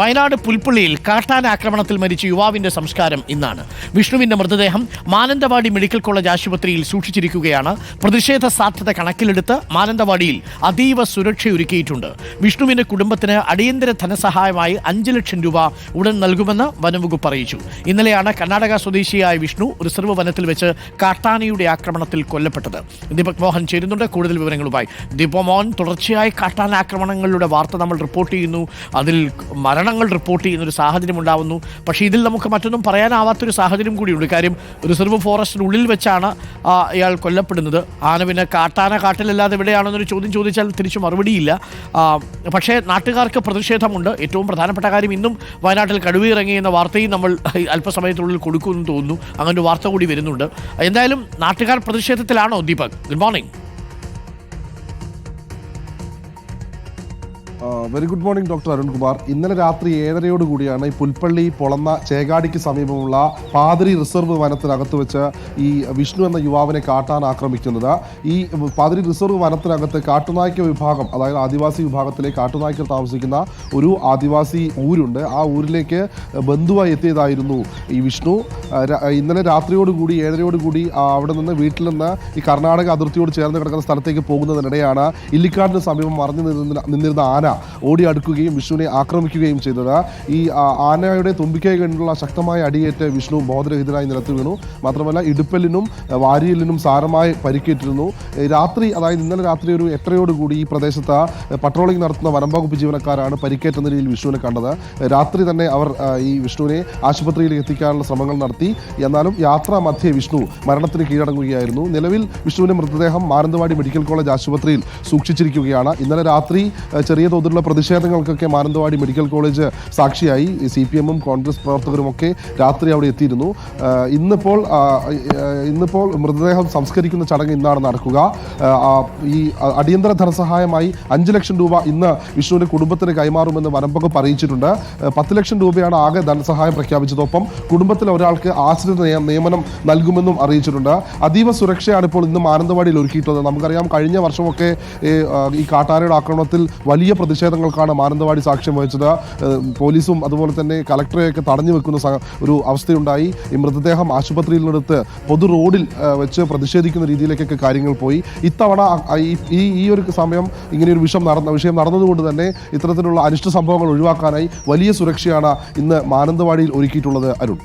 വയനാട് പുൽപ്പള്ളിയിൽ കാട്ടാന ആക്രമണത്തിൽ മരിച്ച യുവാവിന്റെ സംസ്കാരം ഇന്നാണ്. വിഷ്ണുവിന്റെ മൃതദേഹം മാനന്തവാടി മെഡിക്കൽ കോളേജ് ആശുപത്രിയിൽ സൂക്ഷിച്ചിരിക്കുകയാണ്. പ്രതിഷേധ സാധ്യത കണക്കിലെടുത്ത് മാനന്തവാടിയിൽ അതീവ സുരക്ഷയൊരുക്കിയിട്ടുണ്ട്. വിഷ്ണുവിന്റെ കുടുംബത്തിന് അടിയന്തര ധനസഹായമായി അഞ്ച് ലക്ഷം രൂപ ഉടൻ നൽകുമെന്ന് വനംവകുപ്പ് അറിയിച്ചു. ഇന്നലെയാണ് കർണാടക സ്വദേശിയായ വിഷ്ണു റിസർവ് വനത്തിൽ വെച്ച് കാട്ടാനയുടെ ആക്രമണത്തിൽ കൊല്ലപ്പെട്ടത്. ദീപക് മോഹൻ ചേരുന്നുണ്ട്. കൂടുതൽ വിവരങ്ങളുമായി ദീപക് മോഹൻ. തുടർച്ചയായി കാട്ടാന ആക്രമണങ്ങളുടെ വാർത്ത നമ്മൾ റിപ്പോർട്ട് ചെയ്യുന്നു. അതിൽ മരണങ്ങൾ റിപ്പോർട്ട് ചെയ്യുന്ന ഒരു സാഹചര്യം ഉണ്ടാവുന്നു. പക്ഷേ ഇതിൽ നമുക്ക് മറ്റൊന്നും പറയാനാവാത്തൊരു സാഹചര്യം കൂടിയുണ്ട്. കാര്യം റിസർവ് ഫോറസ്റ്റിനുള്ളിൽ വെച്ചാണ് ഇയാൾ കൊല്ലപ്പെടുന്നത്. ആന പിന്നെ കാട്ടാന കാട്ടിലല്ലാതെ എവിടെയാണെന്നൊരു ചോദ്യം ചോദിച്ചാൽ തിരിച്ചു മറുപടിയില്ല. പക്ഷേ നാട്ടുകാർക്ക് പ്രതിഷേധമുണ്ട്. ഏറ്റവും പ്രധാനപ്പെട്ട കാര്യം ഇന്നും വയനാട്ടിൽ കടുവയിറങ്ങി എന്ന വാർത്തയും നമ്മൾ അല്പസമയത്തിനുള്ളിൽ കൊടുക്കുമെന്ന് തോന്നുന്നു. അങ്ങനെ ഒരു വാർത്ത കൂടി വരുന്നുണ്ട്. എന്തായാലും നാട്ടുകാർ പ്രതിഷേധത്തിലാണോ Deepak? Good morning. Very good morning doctor Arunkumar. ഇന്നലെ രാത്രി ഏഴരയോട് കൂടിയാണ് ഈ പുൽപ്പള്ളി പൊളന്ന ചേകാടിക്ക് സമീപമുള്ള പാതിരി റിസർവ് വനത്തിനകത്ത് വെച്ച് ഈ വിഷ്ണു എന്ന യുവാവിനെ കാട്ടാൻ ആക്രമിക്കുന്നത്. ഈ പാതിരി റിസർവ് വനത്തിനകത്ത് കാട്ടുനായ്ക്ക വിഭാഗം അതായത് ആദിവാസി വിഭാഗത്തിലെ കാട്ടുനായ്ക്കൾ താമസിക്കുന്ന ഒരു ആദിവാസി ഊരുണ്ട്. ആ ഊരിലേക്ക് ബന്ധുവായി എത്തിയതായിരുന്നു ഈ വിഷ്ണു. ഇന്നലെ രാത്രിയോടുകൂടി ഏഴരയോടുകൂടി അവിടെ നിന്ന് വീട്ടിൽ നിന്ന് ഈ കർണാടക അതിർത്തിയോട് ചേർന്ന് കിടക്കുന്ന സ്ഥലത്തേക്ക് പോകുന്നതിനിടെയാണ് ഇല്ലിക്കാടിന് സമീപം മറഞ്ഞു നിന്നിരുന്ന ആന ഓടി അടുക്കുകയും വിഷ്ണുവിനെ ആക്രമിക്കുകയും ചെയ്തത്. ഈ ആനയുടെ തുമ്പിക്കൈ കണ്ടുള്ള ശക്തമായ അടിയേറ്റ് വിഷ്ണു ബോധരഹിതനായി നിലത്ത് വീണു. മാത്രമല്ല ഇടുപ്പലിനും വാരിയലിനും സാരമായി പരിക്കേറ്റിരുന്നു. രാത്രി അതായത് ഇന്നലെ രാത്രി ഒരു എട്ടരയോടുകൂടി ഈ പ്രദേശത്ത് പട്രോളിംഗ് നടത്തുന്ന വനംവകുപ്പ് ജീവനക്കാരാണ് പരിക്കേറ്റ നിലയിൽ വിഷ്ണുവിനെ കണ്ടത്. രാത്രി തന്നെ അവർ ഈ വിഷ്ണുവിനെ ആശുപത്രിയിൽ എത്തിക്കാനുള്ള ശ്രമങ്ങൾ നടത്തി. എന്നാലും യാത്രാ മധ്യേ വിഷ്ണു മരണത്തിന് കീഴടങ്ങുകയായിരുന്നു. നിലവിൽ വിഷ്ണുവിന്റെ മൃതദേഹം മാനന്തവാടി മെഡിക്കൽ കോളേജ് ആശുപത്രിയിൽ സൂക്ഷിച്ചിരിക്കുകയാണ്. ഇന്നലെ രാത്രി ചെറിയ ചെറിയ തോതിലുള്ള പ്രതിഷേധങ്ങൾക്കൊക്കെ മാനന്തവാടി മെഡിക്കൽ കോളേജ് സാക്ഷിയായി. സി പി എമ്മും കോൺഗ്രസ് പ്രവർത്തകരുമൊക്കെ രാത്രി അവിടെ എത്തിയിരുന്നു. ഇന്നിപ്പോൾ ഇന്നിപ്പോൾ മൃതദേഹം സംസ്കരിക്കുന്ന ചടങ്ങ് ഇന്നാണ് നടക്കുക. ഈ അടിയന്തര ധനസഹായമായി അഞ്ച് ലക്ഷം രൂപ ഇന്ന് വിഷ്ണുവിന്റെ കുടുംബത്തിന് കൈമാറുമെന്ന് വനം വകുപ്പ് അറിയിച്ചിട്ടുണ്ട് പത്ത് ലക്ഷം രൂപയാണ് ആകെ ധനസഹായം പ്രഖ്യാപിച്ചതൊപ്പം കുടുംബത്തിലെ ഒരാൾക്ക് ആശ്രിത നിയ- നിയമനം നൽകുമെന്നും അറിയിച്ചിട്ടുണ്ട്. അതീവ സുരക്ഷയാണ് ഇപ്പോൾ ഇന്ന് മാനന്തവാടിയിൽ ഒരുക്കിയിട്ടുള്ളത്. നമുക്കറിയാം കഴിഞ്ഞ വർഷമൊക്കെ ഈ കാട്ടാനയുടെ ആക്രമണത്തിൽ വലിയ പ്രതിഷേധങ്ങൾക്കാണ് മാനന്തവാടി സാക്ഷ്യം വഹിച്ചത്. പോലീസും അതുപോലെ തന്നെ കലക്ടറെയൊക്കെ തടഞ്ഞു വെക്കുന്ന ഒരു അവസ്ഥയുണ്ടായി. ഈ മൃതദേഹം ആശുപത്രിയിൽ നിന്നെടുത്ത് പൊതു റോഡിൽ വെച്ച് പ്രതിഷേധിക്കുന്ന രീതിയിലേക്കൊക്കെ കാര്യങ്ങൾ പോയി. ഇത്തവണ ഈ- ഈ ഒരു സമയം ഇങ്ങനെ ഒരു വിഷയം നടന്ന വിഷയം നടന്നതുകൊണ്ട് തന്നെ ഇത്തരത്തിലുള്ള അനിഷ്ട സംഭവങ്ങൾ ഒഴിവാക്കാനായി വലിയ സുരക്ഷയാണ് ഇന്ന് മാനന്തവാടിയിൽ ഒരുക്കിയിട്ടുള്ളത് അരുൺ.